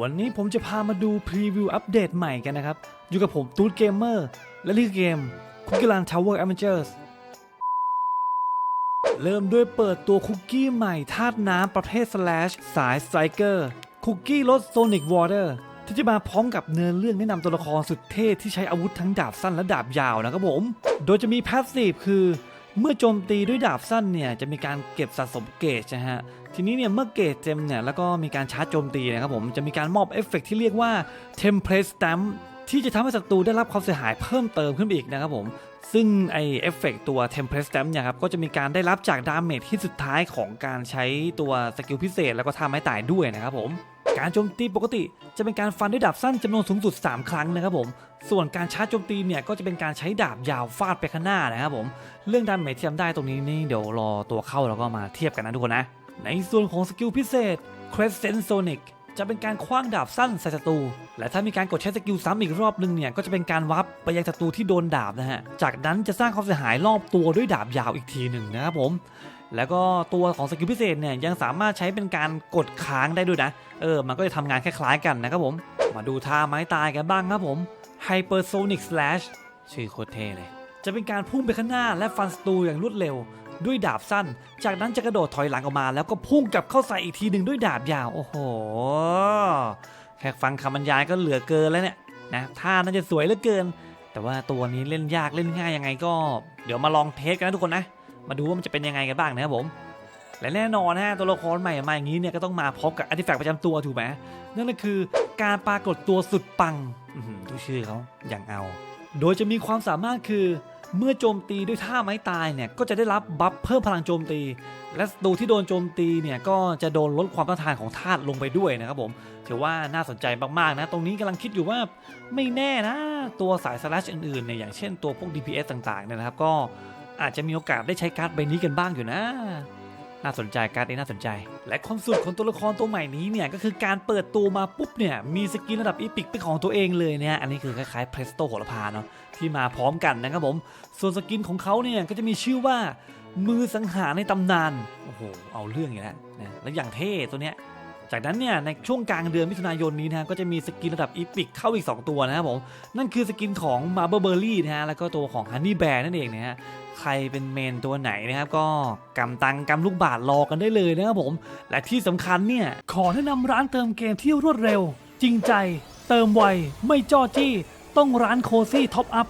วันนี้ผมจะพามาดูพรีวิวอัปเดตใหม่กันนะครับ อยู่กับผมตูดเกมเมอร์และนี่คือเกมคุกกี้ลันทาวเวอร์แอมเจอร์สเริ่มด้วยเปิดตัวคุกกี้ใหม่ธาตุน้ำประเภทสแลชสายสไตรเกอร์คุกกี้รสโซนิกวอเตอร์ที่จะมาพร้อมกับเนื้อเรื่องแนะนำตัวละครสุดเท่ที่ใช้อาวุธทั้งดาบสั้นและดาบยาวนะครับผม โดยจะมีพาสซีฟคือ เมื่อโจมตีด้วยดาบสั้นเนี่ยจะมีการเก็บสะสมเกจนะฮะ ทีนี้เนี่ยเมื่อเกจเต็มเนี่ยแล้วก็มีการชาร์จโจมตีนะครับผมจะมีการมอบเอฟเฟกต์ที่เรียกว่า Template Stamp ที่จะทำให้ศัตรูได้รับความเสียหายเพิ่มเติมขึ้นไปอีกนะครับผม ซึ่งไอเอฟเฟกต์ตัว Template Stamp เนี่ยครับ ก็จะมีการได้รับจากดาเมจที่สุดท้ายของการใช้ตัวสกิลพิเศษ แล้วก็ท่าไม้ตายด้วยนะครับผม การโจมตีปกติจะเป็นการฟันด้วยดาบสั้นจำนวนสูงสุด 3 ครั้งนะครับผม ส่วนการชาร์จโจมตีเนี่ยก็จะเป็นการใช้ดาบยาวฟาดไปข้างหน้านะครับผม เรื่องดาเมจที่ทำได้ตรงนี้นี่เดี๋ยวรอตัวเข้าแล้วก็มาเทียบกันนะทุกคนนะ ในส่วนของสกิลพิเศษ Crescent Sonic จะเป็นการคว้างดาบสั้นใส่ศัตรู และถ้ามีการกดใช้สกิลซ้ำอีกรอบนึงเนี่ย ก็จะเป็นการวับไปยังศัตรูที่โดนดาบนะฮะ จากนั้นจะสร้างความเสียหายรอบตัวด้วยดาบยาวอีกทีหนึ่งนะครับผม แล้วก็ตัวของสกิลพิเศษเนี่ยยังสามารถใช้เป็นการกดค้างได้ด้วยนะ เออ มันก็จะทำงานคล้ายๆกันนะครับผม มาดูท่าไม้ตายกันบ้างครับผม Hypersonic Slash ชื่อโคตรเท่เลย จะเป็นการพุ่งไปข้างหน้าและฟันศัตรูอย่างรวดเร็ว ด้วยดาบสั้น จากนั้นจะกระโดดถอยหลังออกมา แล้วก็พุ่งกลับเข้าใส่อีกทีหนึ่งด้วยดาบยาว โอ้โห แค่ฟังคำบรรยายก็เหลือเกินแล้วเนี่ยนะท่าน่าจะสวยเหลือเกิน แต่ว่าตัวนี้เล่นยากเล่นง่ายยังไงก็ เดี๋ยวมาลองเทสกันนะทุกคนนะ มาดูว่ามันจะเป็นยังไงกันบ้างนะครับผมและแน่นอนนะฮะตัวละครใหม่มาอย่างนี้เนี่ยก็ต้องมาพร้อมกับอาร์ติแฟกต์ประจำตัวถูกไหมนั่นก็คือการปรากฏตัวสุดปังดูชื่อเขาอย่างเอา โดยจะมีความสามารถคือ เมื่อโจมตีด้วยท่าไม้ตายเนี่ยก็จะได้รับบัฟเพิ่มพลังโจมตี และดูที่โดนโจมตีเนี่ยก็จะโดนลดความต้านทานของธาตุลงไปด้วยนะครับผมถือว่าน่าสนใจมากๆนะ ตรงนี้กำลังคิดอยู่ว่าไม่แน่นะตัวสายสลัชอื่นๆเนี่ยอย่างเช่นตัวพวก DPS ต่างๆเนี่ยนะครับก็อาจจะมีโอกาสได้ใช้การ์ดใบนี้กันบ้างอยู่นะ น่าสนใจการ์ดนี้น่าสนใจ และความสุดของตัวละครตัวใหม่นี้เนี่ยก็คือการเปิดตัวมาปุ๊บเนี่ยมีสกินระดับอีพิกเป็นของตัวเองเลยเนี่ยอันนี้คือคล้ายๆเพรสโตโหระพาเนาะที่มาพร้อมกันนะครับผม ส่วนสกินของเขาเนี่ยก็จะมีชื่อว่ามือสังหารในตำนานโอ้โหเอาเรื่องอย่างนี้นะแล้วอย่างเท่ตัวเนี้ย จากนั้นเนี่ยในช่วงกลางเดือนมิถุนายนนี้นะก็จะมีสกินระดับอีพิกเข้าอีก 2 ตัวนะครับผมนั่นคือสกินของ Marble Berry นะฮะแล้วก็ตัวของ Honey Bear นั่นเองนะฮะใครเป็นเมนตัวไหนนะครับก็กำตังกำลูกบาทรอกันได้เลยนะครับผม และที่สำคัญเนี่ยขอแนะนำร้านเติมเกมที่รวดเร็ว จริงใจ เติมไวไม่จ้อจี้ ต้องร้านโคซี่ท็อปอัพ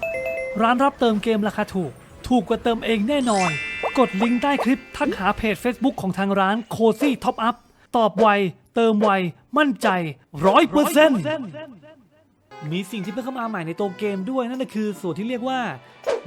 ร้านรับเติมเกมราคาถูก ถูกกว่าเติมเองแน่นอน กดลิงก์ใต้คลิปทักหาเพจ Facebook ของทางร้านโคซี่ท็อปอัพตอบไว เติมไว มั่นใจร้อยเปอร์เซ็นต์มีสิ่งที่เพิ่มเข้ามาใหม่ในตัวเกมด้วยนั่นก็คือส่วนที่เรียกว่า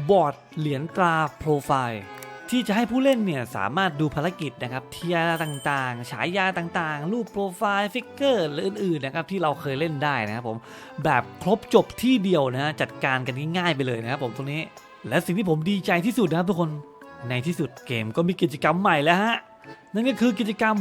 บอร์ดเหรียญตราโปรไฟล์ที่จะให้ผู้เล่นเนี่ยสามารถดูภารกิจนะครับเทียร์ต่างๆ ฉายาต่างๆ รูปโปรไฟล์ฟิกเกอร์หรืออื่นๆนะครับที่เราเคยเล่นได้นะครับผมแบบครบจบที่เดียวนะฮะจัดการกันง่ายๆไปเลยนะครับผมตรงนี้ และสิ่งที่ผมดีใจที่สุดนะครับทุกคนในที่สุดเกมก็มีกิจกรรมใหม่แล้วฮะนั่นก็คือกิจกรรม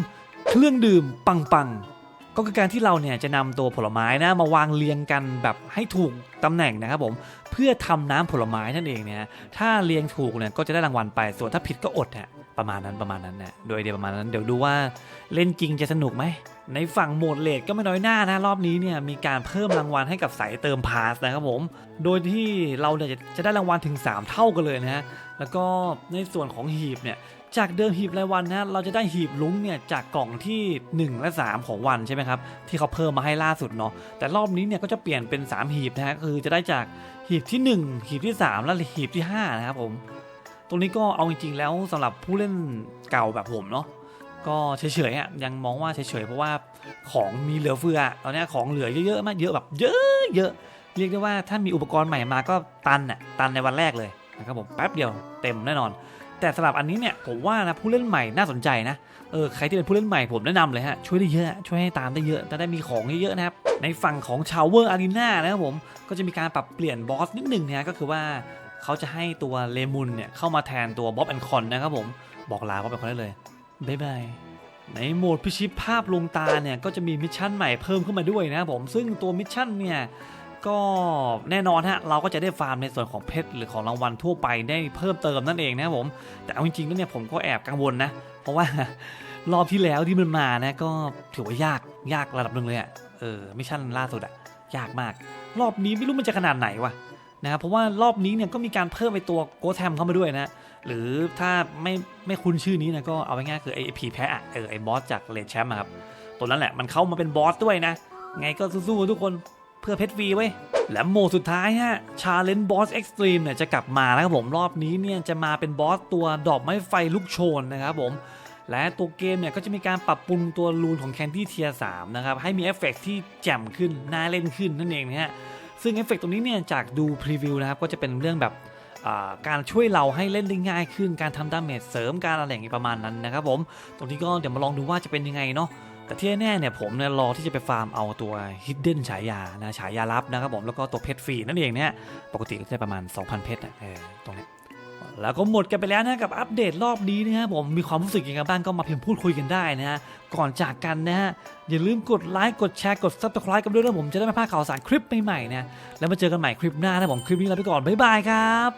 เครื่องดื่มปังปังๆ ก็คือการที่เราเนี่ยจะนำตัวผลไม้นะมาวางเรียงกันแบบให้ถูกตำแหน่งนะครับผมเพื่อทำน้ำผลไม้นั่นเองเนี่ยถ้าเรียงถูกเนี่ยก็จะได้รางวัลไปส่วนถ้าผิดก็อดฮะประมาณนั้นประมาณนั้นนะโดยเดียประมาณนั้นเดี๋ยวดูว่าเล่นจริงจะสนุกไหม ในฝั่งโหมดเลดก็ไม่น้อยหน้านะ รอบนี้เนี่ยมีการเพิ่มรางวัลให้กับสายเติมพาสนะครับผม โดยที่เราเนี่ยจะจะได้รางวัลถึง 3 เท่ากันเลยนะฮะ แล้วก็ในส่วนของหีบเนี่ย จากเดิมหีบรายวันนะเราจะได้หีบลุ้งเนี่ยจากกล่องที่ 1 และ 3 ของวันใช่ไหมครับที่เขาเพิ่มมาให้ล่าสุดเนาะแต่รอบนี้เนี่ยก็จะเปลี่ยนเป็น 3 หีบนะฮะคือจะได้จากหีบที่ 1 หีบที่ 3 และหีบที่5นะครับผมตรงนี้ก็เอาจริงๆแล้วสำหรับผู้เล่นเก่าแบบผมเนาะก็เฉยๆอะยังมองว่าเฉยๆเพราะว่าของมีเหลือเฟือตอนนี้ของเหลือเยอะๆมากเยอะแบบเยอะเยอะเรียกได้ว่าถ้ามีอุปกรณ์ใหม่มาก็ตันอะตันในวันแรกเลยนะครับผมแป๊บเดียวเต็มแน่นอน แต่สำหรับอันนี้เนี่ยผมว่านะผู้เล่นใหม่น่าสนใจนะเออใครที่เป็นผู้เล่นใหม่ผมแนะนำเลยฮะช่วยได้เยอะช่วยให้ตามได้เยอะจะได้มีของเยอะๆนะครับในฝั่งของชาวเวอร์อารีนานะครับผมก็จะมีการปรับเปลี่ยนบอสนิดหนึ่งนะก็คือว่าเขาจะให้ตัวเลมุนเนี่ยเข้ามาแทนตัวบ๊อบแอนคอนนะครับผมบอกลาบ๊อบแอนคอนได้เลยบ๊ายบายในโหมดพิชิตภาพลงตาเนี่ยก็จะมีมิชชั่นใหม่เพิ่มขึ้นมาด้วยนะครับผมซึ่งตัวมิชชั่นเนี่ย ก็แน่นอนฮะเราก็จะได้ฟาร์มในส่วนของเพชรหรือของรางวัลทั่วไปได้เพิ่มเติมนั่นเองนะครับผมแต่เอาจริงๆแล้วเนี่ยผมก็แอบกังวลนะ เพราะว่ารอบที่แล้วที่มันมานะก็ถือว่ายากยากระดับหนึ่งเลยอะเออมิชชั่นล่าสุดอะยากมาก รอบนี้ไม่รู้มันจะขนาดไหนวะนะครับเพราะว่ารอบนี้เนี่ยก็มีการเพิ่มไปตัวโกแทมเข้ามาด้วยนะหรือถ้าไม่ไม่คุ้นชื่อนี้นะก็เอาง่ายๆคือไอ้ผีแพ้อะเออไอ้บอสจากเลนแชมป์ครับตัวนั้นแหละมันเข้ามาเป็นบอสด้วยนะไงก็สู้ๆทุกคน พื่อเพชรวีไว้และโหมดสุดท้ายฮะชาเลนจ์บอสเอ็กซ์ตรีมเนี่ยจะกลับมาแล้วครับผมรอบนี้เนี่ยจะมาเป็นบอสตัวดอกไม้ไฟลุกโชนนะครับผมและตัวเกมเนี่ยก็จะมีการปรับปรุงตัวรูนของแคนดี้เทียร์3นะครับให้มีเอฟเฟกต์ที่แจ่มขึ้น น่าเล่นขึ้นนั่นเองนะฮะซึ่งเอฟเฟกต์ตรงนี้เนี่ยจากดูพรีวิวนะครับก็จะเป็นเรื่องแบบการช่วยเราให้เล่นได้ง่ายขึ้น การทำดาเมจเสริมการอะไรอย่างงี้ประมาณนั้นนะครับผม ตรงนี้ก็เดี๋ยวมาลองดูว่าจะเป็นยังไงเนาะ แต่ที่แน่เนี่ยผมเนี่ยรอที่จะไปฟาร์มเอาตัว Hidden ฉายานะฉายาลับนะครับผมแล้วก็ตัวเพชรฟรีนั่นเองเนี่ยปกติก็จะประมาณ 2,000 เพชรนะเออตรงเนี้ยแล้วก็หมดกันไปแล้วนะกับอัปเดตรอบนี้นะครับผมมีความรู้สึกยังไงบ้างก็มาพิมพ์พูดคุยกันได้นะฮะก่อนจากกันนะฮะอย่าลืมกดไลค์กดแชร์กด subscribe กันด้วยนะผมจะได้ไม่พลาดข่าวสารคลิปใหม่ๆนะแล้วมาเจอกันใหม่คลิปหน้านะผมคลิปนี้ลาไปก่อนบ๊ายบายครับ